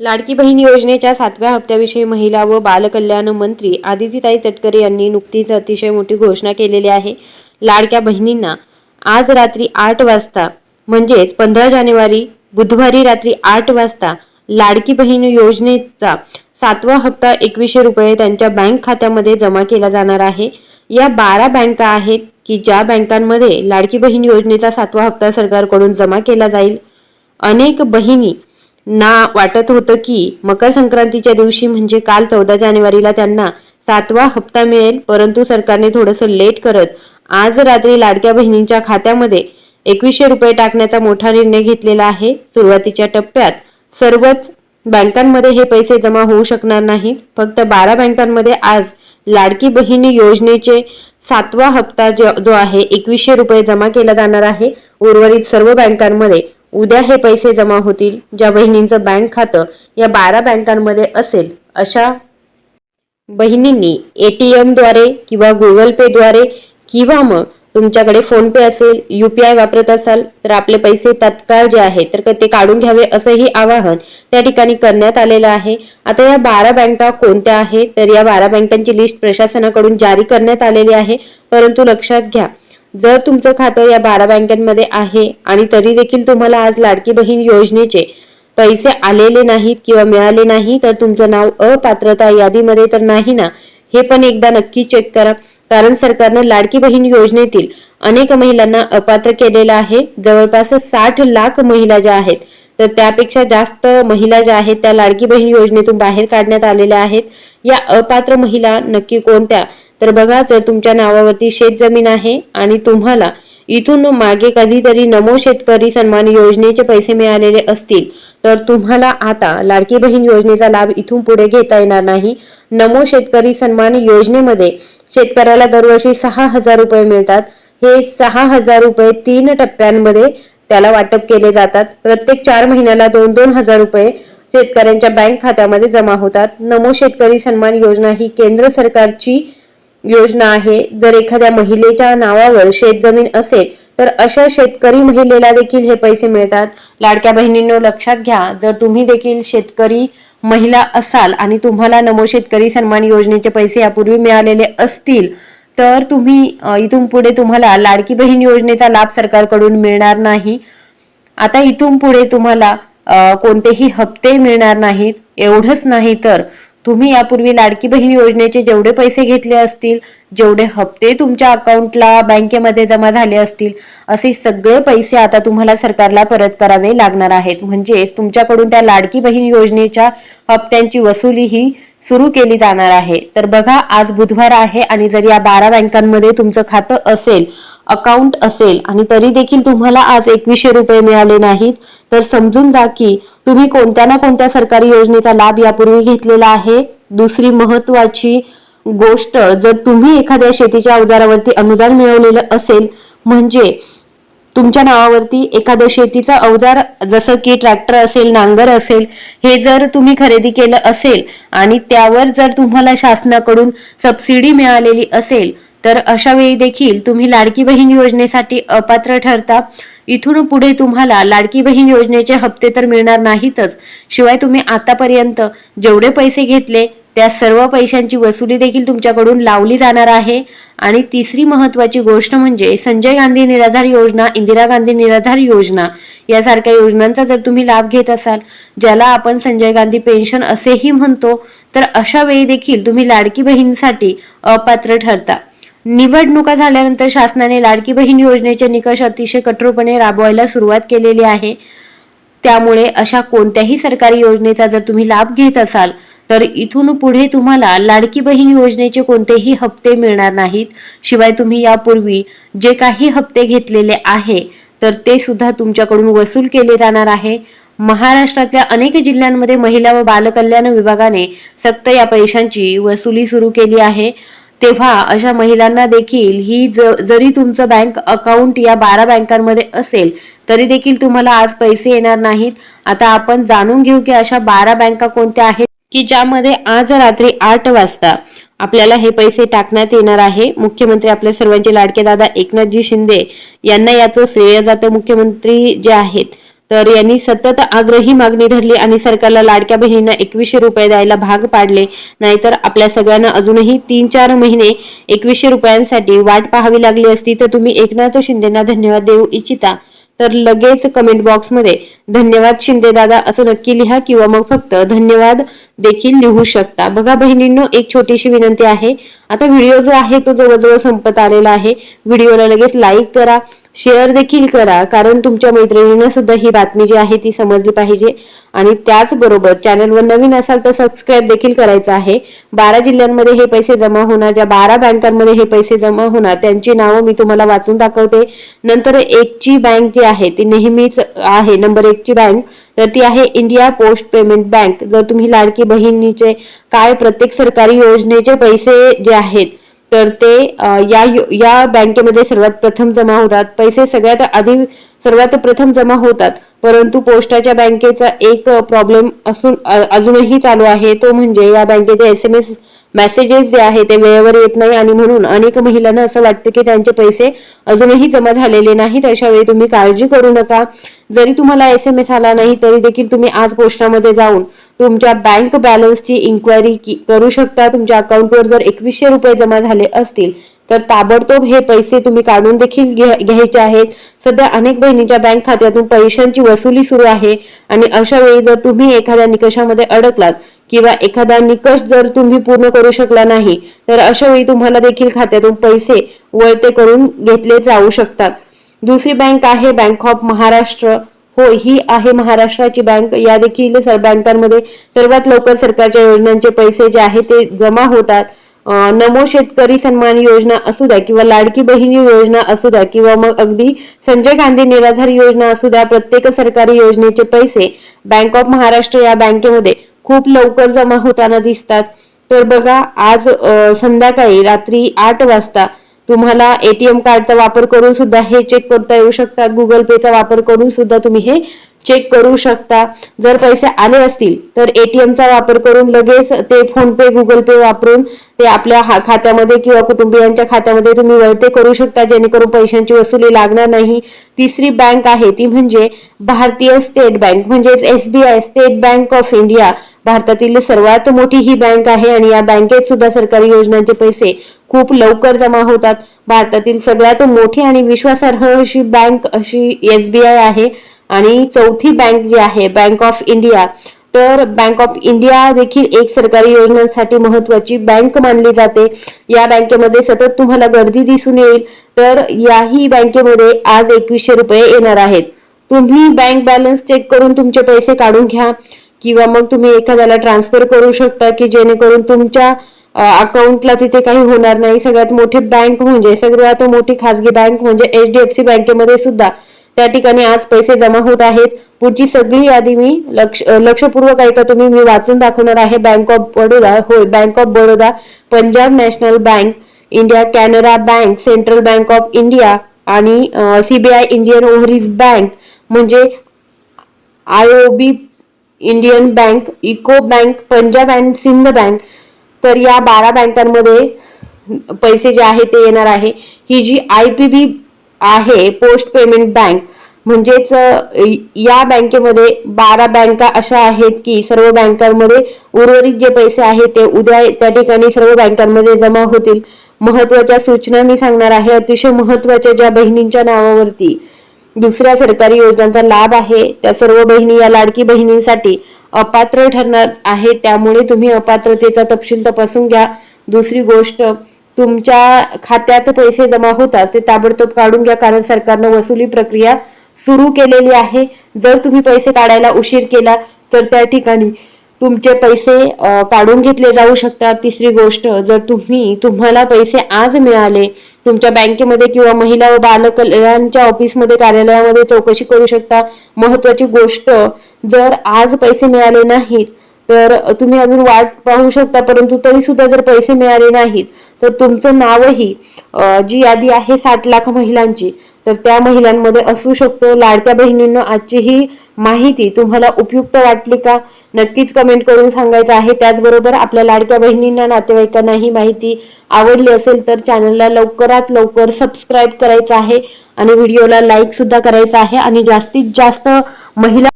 लाडकी बहीण योजनेच्या सातव्या हप्त्याविषयी महिला व बालकल्याण मंत्री आदितीताई तटकरे यांनी नुकतीच अतिशय मोठी घोषणा केलेली आहे. लाडक्या बहिणींना आज रात्री आठ वाजता म्हणजेच पंधरा जानेवारी बुधवारी रात्री आठ वाजता लाडकी बहीण योजनेचा सातवा हप्ता एकवीसशे रुपये त्यांच्या बँक खात्यामध्ये जमा केला जाणार आहे. या बारा बँका आहेत की ज्या बँकांमध्ये लाडकी बहीण योजनेचा सातवा हप्ता सरकारकडून जमा केला जाईल. अनेक बहिणी ना वाटत होतं की मकर संक्रांतीच्या दिवशी म्हणजे काल चौदा जानेवारीला त्यांना सातवा हप्ता मिळेल परंतु सरकारने थोडंसं लेट करत आज रात्री लाडक्या बहिणींच्या खात्यामध्ये एकवीसशे रुपये टाकण्याचा मोठा निर्णय घेतलेला आहे. सुरुवातीच्या टप्प्यात सर्वच बँकांमध्ये हे पैसे जमा होऊ शकणार नाहीत. फक्त बारा बँकांमध्ये आज लाडकी बहीण योजनेचे सातवा हप्ता जो जो आहे एकवीसशे रुपये जमा केला जाणार आहे. उर्वरित सर्व बँकांमध्ये उद्या हे पैसे जमा होतील ज्या बहिणींचं बँक खातं या बारा बँकांमध्ये असेल अशा बहिणींनी ए टी एमद्वारे किंवा गुगल पेद्वारे किंवा मग तुमच्याकडे फोनपे असेल यू पी आय वापरत असाल तर आपले पैसे तत्काळ जे आहेत तर ते काढून घ्यावे असंही आवाहन त्या ठिकाणी करण्यात आलेलं आहे. आता या बारा बँका कोणत्या आहेत? तर या बारा बँकांची लिस्ट प्रशासनाकडून जारी करण्यात आलेली आहे. परंतु लक्षात घ्या जर तुमचं खातं या बारा बँकांमध्ये आहे आणि तरी देखील तुम्हाला आज लाडकी बहीण योजनेचे पैसे आलेले नाहीत किंवा मिळाले नाही तर तुमचं नाव अपात्रता यादीमध्ये तर नाही ना? हे पण एकदा नक्की चेक करा. कारण सरकारनं लाडकी बहीण योजनेतील अनेक महिलांना अपात्र केलेलं आहे. जवळपास साठ लाख महिला ज्या आहेत तर त्यापेक्षा जास्त महिला ज्या आहेत त्या लाडकी बहीण योजनेतून बाहेर काढण्यात आलेल्या आहेत. या अपात्र महिला नक्की कोणत्या? तर बघा जर तुमच्या नावावरती शेत जमीन आहे आणि तुम्हाला इथून मागे कधीतरी नमो शेतकरी सन्मान योजनेचे पैसे मिळालेले असतील. तर तुम्हाला आता लाडकी बहीण योजनेचा लाभ इथून पुढे घेता येणार नाही. नमो शेतकरी सन्मान योजनेमध्ये शेतकऱ्याला दरवर्षी सहा हजार रुपये मिळतात. हे सहा हजार रुपये तीन टप्प्यांमध्ये त्याला वाटप केले जातात. प्रत्येक चार महिन्याला दोन दोन हजार रुपये शेतकऱ्यांच्या बँक खात्यामध्ये जमा होतात. नमो शेतकरी सन्मान योजना ही केंद्र सरकारची योजना आहे. जर एखाद्या महिलेच्या नावावर शेतजमीन असेल तर अशा शेतकरी महिलेला देखील हे पैसे मिळतात. लाडक्या बहिणींनो लक्षात घ्या जर तुम्ही देखील शेतकरी महिला असाल आणि तुम्हाला नमो शेतकरी सन्मान योजनेचे पैसे यापूर्वी मिळालेले असतील तर तुम्ही इथून पुढे तुम्हाला लाडकी बहीण योजनेचा लाभ सरकारकडून मिळणार नाही. आता इथून पुढे तुम्हाला कोणतेही हप्ते मिळणार नाहीत. एवढंच नाही तर तुम्ही यापूर्वी लाडकी बहीण योजनेचे जेवढे पैसे घेतले असतील जेवढे हप्ते तुमच्या अकाउंटला बँकेमध्ये जमा झाले असतील असे सगळे पैसे आता तुम्हाला सरकारला परत करावे लागणार आहेत. म्हणजेच तुमच्याकडून त्या लाडकी बहीण योजनेच्या हप्त्यांची वसुली ही सुरू केली जाणार आहे. तर बघा आज बुधवार आहे आणि जर या बारा बँकांमध्ये तुमचं खातं असेल अकाउंट असेल आणि तरी देखील तुम्हाला आज एकवीसशे रुपये मिळाले नाहीत तर समजून जा की तुम्ही कोणत्या ना कोणत्या सरकारी योजनेचा लाभ यापूर्वी घेतलेला आहे. दुसरी महत्वाची गोष्ट जर तुम्ही एखाद्या शेतीच्या अवजारावरती अनुदान मिळवलेलं असेल म्हणजे तुमच्या नावावरती एखादं शेतीचं अवजार जसं की ट्रॅक्टर असेल नांगर असेल हे जर तुम्ही खरेदी केलं असेल आणि त्यावर जर तुम्हाला शासनाकडून सबसिडी मिळालेली असेल तर अशा वेळी देखील तुम्ही लाडकी बहीण योजनेसाठी अपात्र ठरता. इथून पुढे तुम्हाला लाडकी बहीण योजनेचे हप्ते तर मिळणार नाहीतच. शिवाय तुम्ही आतापर्यंत जेवढे पैसे घेतले त्या सर्व पैशांची वसुली देखील तुमच्याकडून लावली जाणार आहे. आणि तिसरी महत्वाची गोष्ट म्हणजे संजय गांधी निराधार योजना इंदिरा गांधी निराधार योजना यासारख्या योजनांचा जर तुम्ही लाभ घेत असाल ज्याला आपण संजय गांधी पेन्शन असेही म्हणतो तर अशा वेळी देखील तुम्ही लाडकी बहीणसाठी अपात्र ठरता. निवडणुका झाल्यानंतर शासनाने लाडकी बहीण योजनेचे निकष अतिशय कठोरपणे राबवायला सुरुवात केलेली आहे. त्यामुळे अशा कोणत्याही सरकारी योजनेचा जर तुम्ही लाभ घेत असाल तर इथून पुढे तुम्हाला लाडकी बहीण योजनेचे कोणतेही हप्ते मिळणार नाहीत. शिवाय तुम्ही यापूर्वी जे काही हप्ते घेतलेले आहे तर ते सुद्धा तुमच्याकडून वसूल केले जाणार आहे. महाराष्ट्रातल्या अनेक जिल्ह्यांमध्ये महिला व बालकल्याण विभागाने सक्त या पैशांची वसुली सुरू केली आहे. तेव्हा अशा महिलांना देखील ही ज जरी तुमचं बँक अकाउंट या बारा बँकांमध्ये असेल तरी देखील तुम्हाला आज पैसे येणार नाहीत. आता आपण जाणून घेऊ की अशा बारा बँका कोणत्या आहेत की ज्यामध्ये आज रात्री आठ वाजता आपल्याला हे पैसे टाकण्यात येणार आहे. मुख्यमंत्री आपल्या सर्वांचे लाडके दादा एकनाथजी शिंदे यांना याचं श्रेय जातं. मुख्यमंत्री जे आहेत तर यांनी सतत आग्रही मागणी धरली आणि सरकारला लाडक्या बहिणींना एकवीसशे रुपये द्यायला भाग पाडले. नाहीतर आपल्या सगळ्यांना अजूनही तीन चार महिने एकवीसशे रुपयांसाठी वाट पाहावी लागली असती तर तुम्ही एकनाथ शिंदेना धन्यवाद देऊ इच्छिता. तर लगेच कमेंट बॉक्समध्ये धन्यवाद शिंदे दादा असं नक्की लिहा किंवा मग फक्त धन्यवाद देखील लिहू शकता. बघा बहिणींनो एक छोटीशी विनंती आहे. आता व्हिडिओ जो आहे तो जवळजवळ संपत आलेला आहे. व्हिडिओला लगेच लाईक करा. शेअर देखील करा कारण तुमच्या मैत्रिणींना सुद्धा ही बातमी जी आहे ती समजली पाहिजे. आणि त्याचबरोबर चॅनलवर नवीन असाल तर सबस्क्राईब देखील करायचं आहे. बारा जिल्ह्यांमध्ये हे पैसे जमा होणार ज्या बारा बँकांमध्ये हे पैसे जमा होणार त्यांची नावं मी तुम्हाला वाचून दाखवते. नंतर एकची बँक जी आहे ती नेहमीच आहे नंबर एकची बँक तर ती आहे इंडिया पोस्ट पेमेंट बँक जर तुम्ही लाडकी बहिणीचे काय प्रत्येक सरकारी योजनेचे पैसे जे आहेत तर ते या या बँकेमध्ये सर्वात प्रथम जमा होतात. पैसे सगळ्यात आधी सर्वात प्रथम जमा होतात. परंतु पोस्टाच्या बँकेचा एक प्रॉब्लेम असून अजूनही चालू आहे. तो म्हणजे या बँकेचे एस एम एस मेसेजेस जे आहे ते वेळेवर येत नाही आणि म्हणून अनेक महिलांना असं वाटतं की त्यांचे पैसे अजूनही जमा झालेले नाहीत. अशा वेळी तुम्ही काळजी करू नका. जरी तुम्हाला एस एम एस आला नाही तरी देखील तुम्ही आज पोस्टामध्ये जाऊन तुमच्या बँक बॅलन्सची इन्क्वायरी करू शकता. तुमच्या अकाउंटवर जर एकवीसशे रुपये जमा झाले असतील तर ताबडतोब हे पैसे तुम्ही काढून देखील घ्यायचे आहेत. सध्या अनेक बहिणीच्या बँक खात्यातून पैशांची वसुली सुरू आहे आणि अशा वेळी जर तुम्ही एखाद्या निकषामध्ये अडकलात किंवा एखादा निकष जर तुम्ही पूर्ण करू शकला नाही तर अशा वेळी तुम्हाला देखील खात्यातून पैसे वळते करून घेतले जाऊ शकतात. दुसरी बँक आहे बँक ऑफ महाराष्ट्र हो ही आहे महाराष्ट्राची बँक या देखील बँकांमध्ये सर्वात लवकर सरकारच्या योजनांचे पैसे जे आहे ते जमा होतात. नमो शेतकरी सन्मान योजना असू द्या किंवा लाडकी बहिणी योजना असू द्या किंवा मग अगदी संजय गांधी निराधार योजना असू द्या प्रत्येक सरकारी योजनेचे पैसे बँक ऑफ महाराष्ट्र या बँकेमध्ये खूप लवकर जमा होताना दिसतात. तर बघा आज संध्याकाळी रात्री आठ वाजता तुम्हाला एटीएम कार्डचा वापर करून सुद्धा हे चेक करता येऊ शकतात. गुगल पेचा वापर करून सुद्धा तुम्ही हे चेक करू शकता. जर पैसे आले असतील तर एटीएमचा वापर करून लगेच ते फोन पे गुगल पे वापरून ते आपल्या खात्यामध्ये किंवा कुटुंबियांच्या खात्यामध्ये तुम्ही वळते करू शकता. जेणेकरून पैशांची वसुली लागणार नाही. तिसरी बँक आहे ती म्हणजे भारतीय स्टेट बँक म्हणजेच SBI State Bank of India भारतातील सर्वात मोठी ही बँक आहे. आणि या बँकेत सुद्धा सरकारी योजनांचे पैसे खूप लवकर जमा होतात. भारतातील सगळ्यात मोठी आणि विश्वासार्ह अशी बँक अशी एस बी आय आहे. आणि चौथी बँक जी आहे बँक ऑफ इंडिया तर बँक ऑफ इंडिया देखील एक सरकारी योजनांसाठी महत्वाची बँक मानली जाते. या बँकेमध्ये सतत तुम्हाला गर्दी दिसून येईल. तर याही बँकेमध्ये आज एकवीसशे रुपये येणार आहेत. तुम्ही बँक बॅलन्स चेक करून तुमचे पैसे काढून घ्या. किंवा मग तुम्ही एखाद्याला ट्रान्सफर करू शकता की जेणेकरून तुमच्या अकाउंटला तिथे काही होणार नाही. सगळ्यात मोठी बँक म्हणजे सगळ्यात मोठी खासगी बँक म्हणजे एच डी एफ सी बँकेमध्ये सुद्धा त्या ठिकाणी आज पैसे जमा होत आहेत. पुढची सगळी यादी मी लक्ष लक्षपूर्वक ऐका. तुम्ही मी वाचून दाखवणार आहे. बँक ऑफ बडोदा होय Bank of Baroda Punjab National Bank India Canara Bank Central Bank of India आणि सीबीआय इंडियन ओव्हरीज बँक म्हणजे I O B Indian Bank UCO Bank Punjab and Sind Bank तर या बारा बँकांमध्ये पैसे जे आहे ते येणार आहे. ही जी आय पी बी आहे पोस्ट पेमेंट बँक म्हणजेच या बँकेमध्ये बारा बँका अशा आहेत की सर्व बँकांमध्ये उर्वरित जे पैसे आहेत ते उद्या त्या ठिकाणी सर्व बँकांमध्ये जमा होतील. महत्त्वाच्या सूचना मी सांगणार आहे. अतिशय महत्त्वाच्या ज्या बहिणींच्या नावावरती दुसऱ्या सरकारी योजनांचा लाभ आहे. त्या सर्व बहिणी या लाडकी बहिणींसाठी अपात्र ठरणार आहे. त्यामुळे तुम्ही अपात्रतेचा तपशील तपासून घ्या. दुसरी गोष्ट तुमच्या खात्यात पैसे जमा होतात ते ताबडतोब काढून घ्या. कारण सरकारनं वसुली प्रक्रिया सुरू केलेली आहे. जर तुम्ही पैसे काढायला उशीर केला तर त्या ठिकाणी तुमचे पैसे काढून घेतले जाऊ शकतात. तिसरी गोष्ट जर तुम्ही तुम्हाला पैसे आज मिळाले तुमच्या बँकेमध्ये किंवा महिला व बाल कल्याणच्या ऑफिसमध्ये कार्यालयामध्ये चौकशी करू शकता. महत्वाची गोष्ट जर आज पैसे मिळाले नाहीत तर तुम्ही अजून वाट पाहू शकता परंतु तरी सुद्धा जर पैसे मिळाले नाहीत तर तुमचं नावही जी यादी आहे साठ लाख महिलांची तर त्या महिलांमध्ये असू शकतो. लाडक्या बहिणींना आजची ही माहिती तुम्हाला उपयुक्त वाटली का? नक्कीच कमेंट करून सांगायचं आहे. त्याचबरोबर आपल्या लाडक्या बहिणींना नातेवाईकांना ही माहिती आवडली असेल तर चॅनलला लवकरात लवकर सबस्क्राईब करायचं आहे आणि व्हिडिओला लाईक सुद्धा करायचं आहे. आणि जास्तीत जास्त महिला